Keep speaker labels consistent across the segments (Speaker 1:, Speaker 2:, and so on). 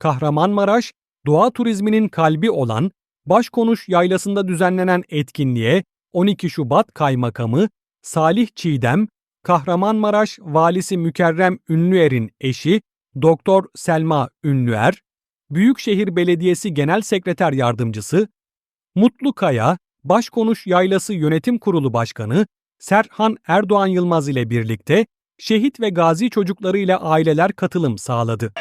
Speaker 1: Kahramanmaraş, doğa turizminin kalbi olan Başkonuş Yaylası'nda düzenlenen etkinliğe 12 Şubat Kaymakamı Salih Çiğdem, Kahramanmaraş Valisi Mükerrem Ünlüer'in eşi Doktor Selma Ünlüer, Büyükşehir Belediyesi Genel Sekreter Yardımcısı Mutlu Kaya, Başkonuş Yaylası Yönetim Kurulu Başkanı Serhan Erdoğan Yılmaz ile birlikte şehit ve gazi çocuklarıyla aileler katılım sağladı.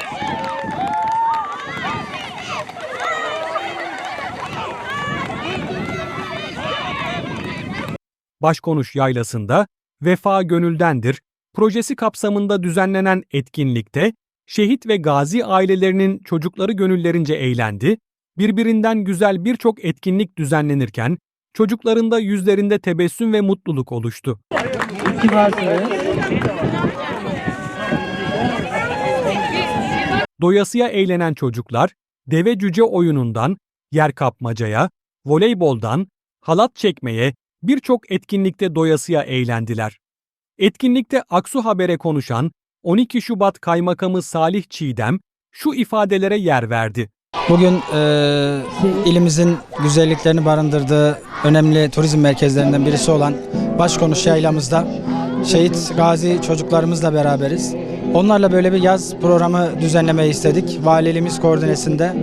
Speaker 1: Başkonuş Yaylası'nda Vefa Gönüldendir projesi kapsamında düzenlenen etkinlikte şehit ve gazi ailelerinin çocukları gönüllerince eğlendi, birbirinden güzel birçok etkinlik düzenlenirken çocukların da yüzlerinde tebessüm ve mutluluk oluştu. Doyasıya eğlenen çocuklar deve cüce oyunundan yer kapmacaya, voleyboldan halat çekmeye birçok etkinlikte doyasıya eğlendiler. Etkinlikte Aksu Haber'e konuşan 12 Şubat Kaymakamı Salih Çiğdem şu ifadelere yer verdi.
Speaker 2: Bugün e, ilimizin güzelliklerini barındırdığı önemli turizm merkezlerinden birisi olan Başkonuş Yaylamızda şehit gazi çocuklarımızla beraberiz. Onlarla böyle bir yaz programı düzenlemeyi istedik. Valiliğimiz koordinesinde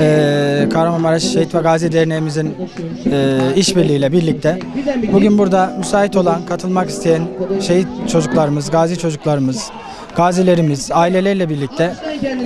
Speaker 2: e, Kahramanmaraş Şehit ve Gazi Derneğimizin e, işbirliğiyle birlikte bugün burada müsait olan, katılmak isteyen şehit çocuklarımız, gazi çocuklarımız, gazilerimiz, ailelerle birlikte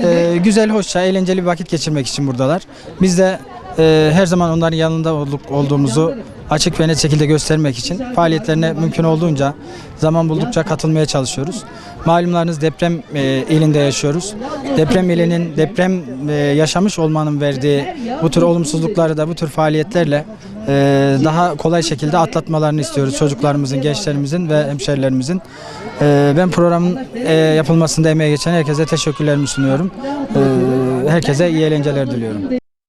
Speaker 2: e, güzel, hoşça, eğlenceli bir vakit geçirmek için buradalar. Biz de e, her zaman onların yanında olduk, olduğumuzu açık ve net şekilde göstermek için faaliyetlerine mümkün olduğunca zaman buldukça katılmaya çalışıyoruz. Malumlarınız deprem e, ilinde yaşıyoruz. Deprem ilinin deprem e, yaşamış olmanın verdiği bu tür olumsuzlukları da bu tür faaliyetlerle e, daha kolay şekilde atlatmalarını istiyoruz çocuklarımızın, gençlerimizin ve hemşerilerimizin. E, ben programın e, yapılmasında emeği geçen herkese teşekkürlerimi sunuyorum. E, herkese iyi eğlenceler diliyorum.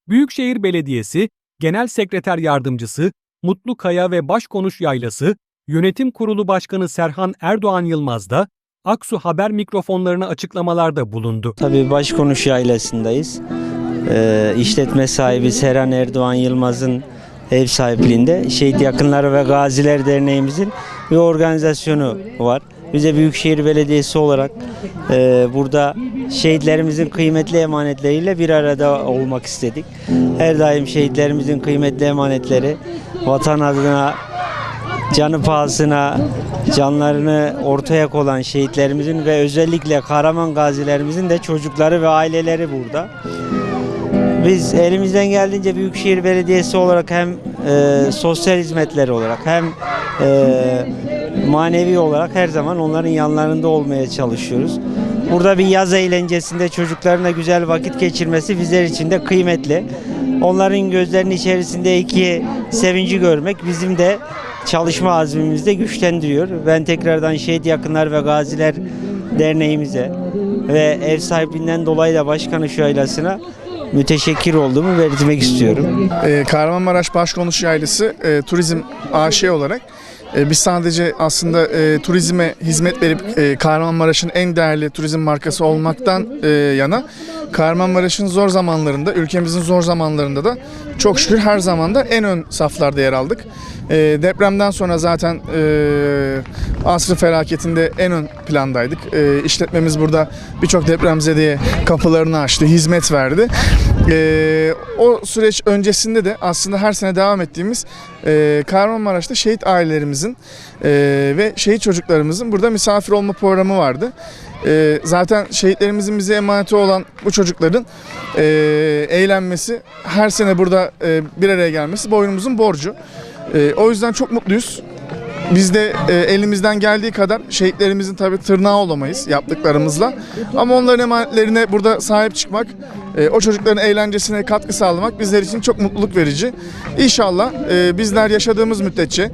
Speaker 1: Büyükşehir Belediyesi Genel Sekreter Yardımcısı Mutlu Kaya ve Başkonuş Yaylası Yönetim Kurulu Başkanı Serhan Erdoğan Yılmaz da Aksu Haber mikrofonlarına açıklamalarda bulundu.
Speaker 3: Tabii Başkonuş Yaylası'ndayız. Ee, işletme sahibi Serhan Erdoğan Yılmaz'ın ev sahipliğinde Şehit Yakınları ve Gaziler Derneğimizin bir organizasyonu var. Bize Büyükşehir Belediyesi olarak e, burada şehitlerimizin kıymetli emanetleriyle bir arada olmak istedik. Her daim şehitlerimizin kıymetli emanetleri vatan adına canı pahasına canlarını ortaya kolan şehitlerimizin ve özellikle kahraman gazilerimizin de çocukları ve aileleri burada. Biz elimizden geldiğince Büyükşehir Belediyesi olarak hem e, sosyal hizmetler olarak hem e, manevi olarak her zaman onların yanlarında olmaya çalışıyoruz. Burada bir yaz eğlencesinde çocuklarına güzel vakit geçirmesi bizler için de kıymetli. Onların gözlerinin içerisindeki sevinci görmek bizim de çalışma azmimizi de güçlendiriyor. Ben tekrardan Şehit Yakınlar ve Gaziler Derneğimize ve ev sahipliğinden dolayı da Başkanı şu ailasına müteşekkir olduğumu belirtmek istiyorum.
Speaker 4: Ee, Kahramanmaraş Başkonuş Yaylası e, Turizm AŞ olarak e, biz sadece aslında e, turizme hizmet verip e, Kahramanmaraş'ın en değerli turizm markası olmaktan e, yana Kahramanmaraş'ın zor zamanlarında, ülkemizin zor zamanlarında da çok şükür her zaman da en ön saflarda yer aldık. E, depremden sonra zaten e, asrı felaketinde en ön plandaydık. E, işletmemiz burada birçok depremzedeye kapılarını açtı, hizmet verdi. E, o süreç öncesinde de aslında her sene devam ettiğimiz e, Kahramanmaraş'ta şehit ailelerimizin e, ve şehit çocuklarımızın burada misafir olma programı vardı. E, zaten şehitlerimizin bize emaneti olan bu çocukların e, eğlenmesi, her sene burada e, bir araya gelmesi boynumuzun borcu. E, o yüzden çok mutluyuz. Biz de e, elimizden geldiği kadar şehitlerimizin tabi tırnağı olamayız yaptıklarımızla. Ama onların emanetlerine burada sahip çıkmak, e, o çocukların eğlencesine katkı sağlamak bizler için çok mutluluk verici. İnşallah e, bizler yaşadığımız müddetçe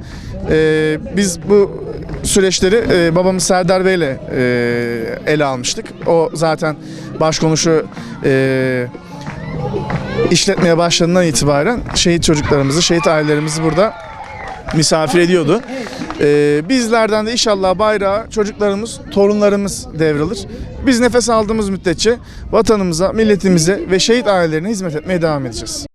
Speaker 4: e, biz bu süreçleri e, babamız Serdar Bey'le e, ele almıştık. O zaten başkonuşu e, işletmeye başladığından itibaren şehit çocuklarımızı, şehit ailelerimizi burada misafir ediyordu. E, bizlerden de inşallah bayrağı çocuklarımız, torunlarımız devralır. Biz nefes aldığımız müddetçe vatanımıza, milletimize ve şehit ailelerine hizmet etmeye devam edeceğiz.